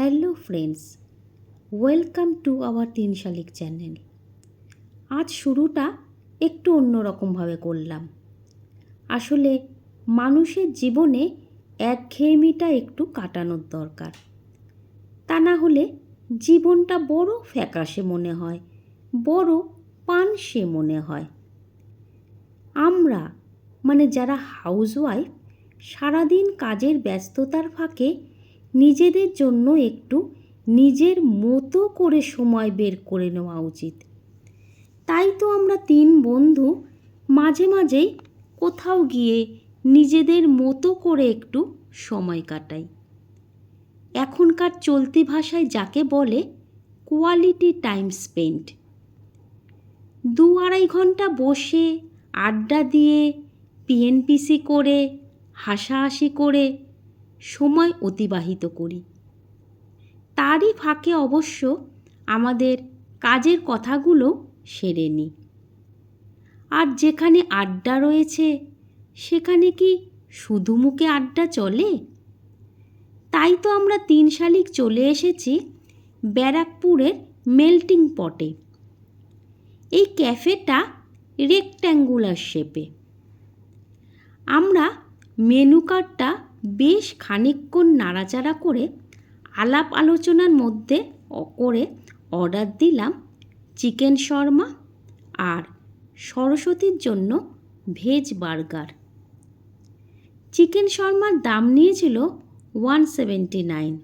Hello friends welcome to our Teen Shalik channel আজ শুরুটা একটু অন্যরকমভাবে করলাম। আসলে মানুষের জীবনে একঘেয়েমিটা একটু কাটানোর দরকার। তা না হলে জীবনটা বড় ফ্যাকাশে মনে হয়, বড় পানসে মনে হয়। আমরা মানে যারা হাউসওয়াইফ সারাদিন কাজের ব্যস্ততার ফাঁকে নিজেদের জন্য একটু নিজের মতো করে সময় বের করে নেওয়া উচিত। তাই তো আমরা তিন বন্ধু মাঝে মাঝেই কোথাও গিয়ে নিজেদের মতো করে একটু সময় কাটাই। এখনকার চলতি ভাষায় যাকে বলে কোয়ালিটি টাইম স্পেন্ড দু আড়াই ঘণ্টা বসে, আড্ডা দিয়ে পিএনপিসি করে, হাসাহাসি করে সময় অতিবাহিত করি। তারই ফাঁকে অবশ্য আমাদের কাজের কথাগুলো সেরে নিই আর যেখানে আড্ডা রয়েছে, সেখানে কি শুধু মুখে আড্ডা চলে? তাই তো আমরা তিন শালিক চলে এসেছি ব্যারাকপুরের মেল্টিং পটে। এই ক্যাফেটা রেক্ট্যাঙ্গুলার শেপে। আমরা মেনু কার্ডটা বেশ খানিকক্ষণ নাড়াচাড়া করে আলাপ আলোচনার মধ্যে করে অর্ডার দিলাম চিকেন শর্মা আর সরস্বতীর জন্য ভেজ বার্গার। চিকেন শর্মার দাম নিয়েছিল ওয়ান সেভেন্টি নাইন।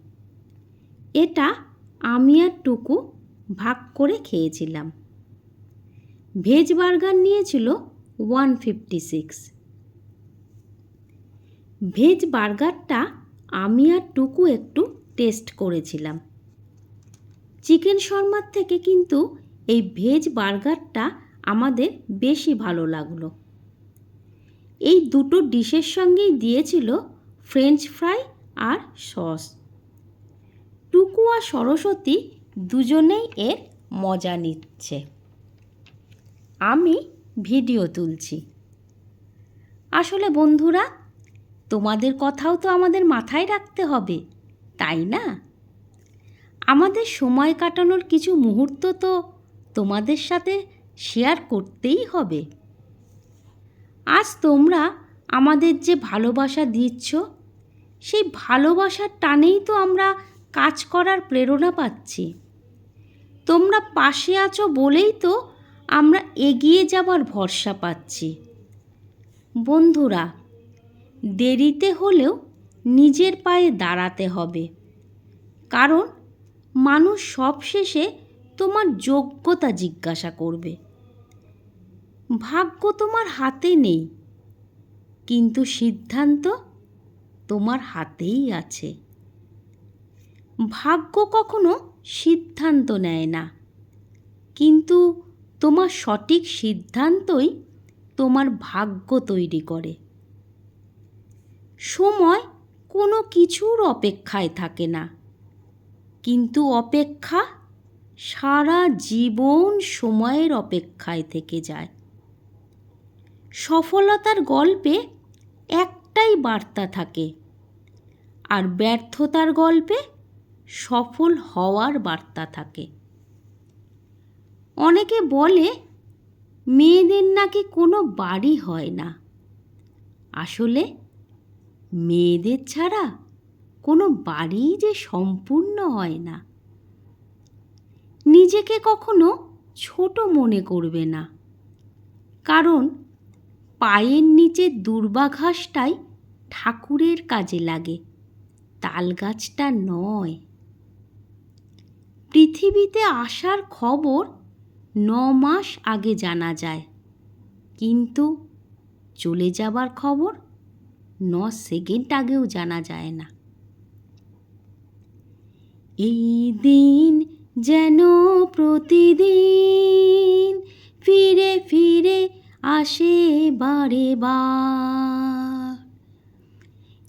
এটা আমি আর টুকু ভাগ করে খেয়েছিলাম। ভেজ বার্গার নিয়েছিল ওয়ান ফিফটি সিক্স। ভেজ বার্গারটা আমি আর টুকু একটু টেস্ট করেছিলাম। চিকেন শর্মার থেকে কিন্তু এই ভেজ বার্গারটা আমাদের বেশি ভালো লাগল। এই দুটো ডিশের সঙ্গেই দিয়েছিল ফ্রেঞ্চ ফ্রাই আর সস। টুকু আর সরস্বতী দুজনেই এর মজা নিচ্ছে। আমি ভিডিও তুলছি। আসলে বন্ধুরা তোমাদের কথাও তো আমাদের মাথায় রাখতে হবে, তাই না? আমাদের সময় কাটানোর কিছু মুহূর্ত তো তোমাদের সাথে শেয়ার করতেই হবে। আজ তোমরা আমাদের যে ভালোবাসা দিচ্ছ, সেই ভালোবাসার টানেই তো আমরা কাজ করার প্রেরণা পাচ্ছি। তোমরা পাশে আছো বলেই তো আমরা এগিয়ে যাবার ভরসা পাচ্ছি। বন্ধুরা দেরিতে হলেও নিজের পায়ে দাঁড়াতে হবে। কারণ মানুষ সবশেষে তোমার যোগ্যতা জিজ্ঞাসা করবে। ভাগ্য তোমার হাতে নেই, কিন্তু সিদ্ধান্ত তোমার হাতেই আছে। ভাগ্য কখনো সিদ্ধান্ত নেয় না, কিন্তু তোমার সঠিক সিদ্ধান্তই তোমার ভাগ্য তৈরি করে। সময় কোনো কিছুর অপেক্ষায় থাকে না। কিন্তু অপেক্ষা সারা জীবন সময়ের অপেক্ষায় থেকে যায়। সফলতার গল্পে একটাই বার্তা থাকে আর ব্যর্থতার গল্পে সফল হওয়ার বার্তা থাকে। অনেকে বলে, মেয়েদের নাকি কোনো বাড়ি হয় না। আসলে মেয়েদের ছাড়া কোনো বাড়িই যে সম্পূর্ণ হয় না। নিজেকে কখনো ছোট মনে করবে না। কারণ পায়ের নিচে দুর্বাঘাসটাই ঠাকুরের কাজে লাগে তাল গাছটা নয়। পৃথিবীতে আসার খবর ন মাস আগে জানা যায়, কিন্তু চলে যাবার খবর ন সেকেন্ড আগেও জানা যায় না। এই দিন যেন প্রতিদিন ফিরে ফিরে আসে বারে বার।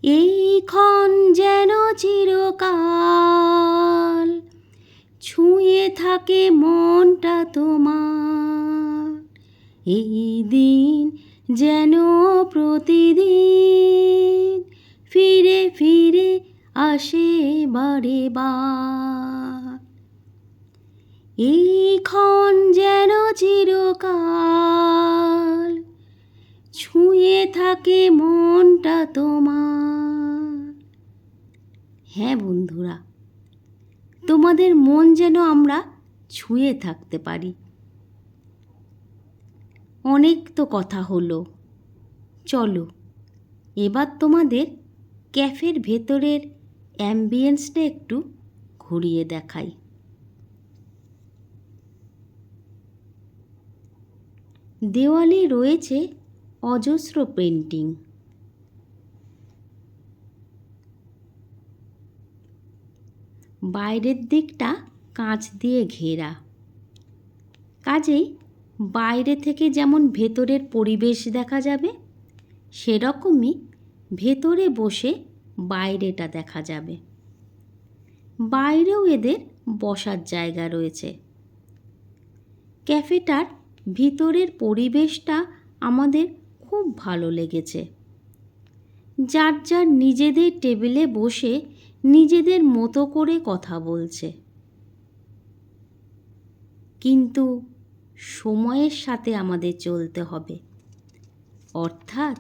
এই ক্ষণ যেন চিরকাল ছুঁয়ে থাকে মনটা তোমার। এই দিন যেন প্রতিদিন ফিরে ফিরে আসে বারে বার। এইক্ষণ যেন চিরকাল ছুঁয়ে থাকে মনটা তোমার। হ্যাঁ বন্ধুরা, তোমাদের মন যেন আমরা ছুঁয়ে থাকতে পারি। অনেক তো কথা হলো, চলো এবার তোমাদের ক্যাফের ভেতরের অ্যাম্বিয়েন্সটা একটু ঘুরিয়ে দেখাই। দেওয়ালে রয়েছে অজস্র পেন্টিং বাইরের দিকটা কাঁচ দিয়ে ঘেরা। কাজেই বাইরে থেকে যেমন ভেতরের পরিবেশ দেখা যাবে, সেরকমই ভেতরে বসে বাইরেটা দেখা যাবে। বাইরেও এদের বসার জায়গা রয়েছে। ক্যাফেটার ভিতরের পরিবেশটা আমাদের খুব ভালো লেগেছে। যার যার নিজেদের টেবিলে বসে নিজেদের মতো করে কথা বলছে। কিন্তু সময়ের সাথে আমাদের চলতে হবে। অর্থাৎ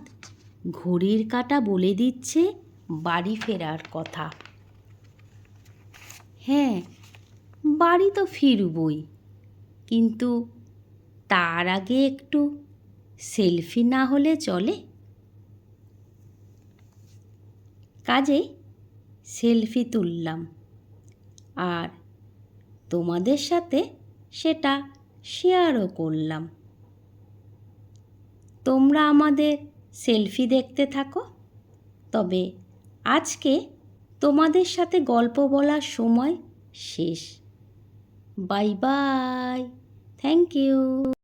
ঘড়ির কাঁটা বলে দিচ্ছে বাড়ি ফেরার কথা। হ্যাঁ বাড়ি তো ফিরবই, কিন্তু তার আগে একটু সেলফি না হলে চলে। কাজেই সেলফি তুললাম, আর তোমাদের সাথে সেটা শেয়ারও করলাম। তোমরা আমাদের সেলফি দেখতে থাকো। তবে আজকে তোমাদের সাথে গল্প বলার সময় শেষ। Bye bye. Thank you.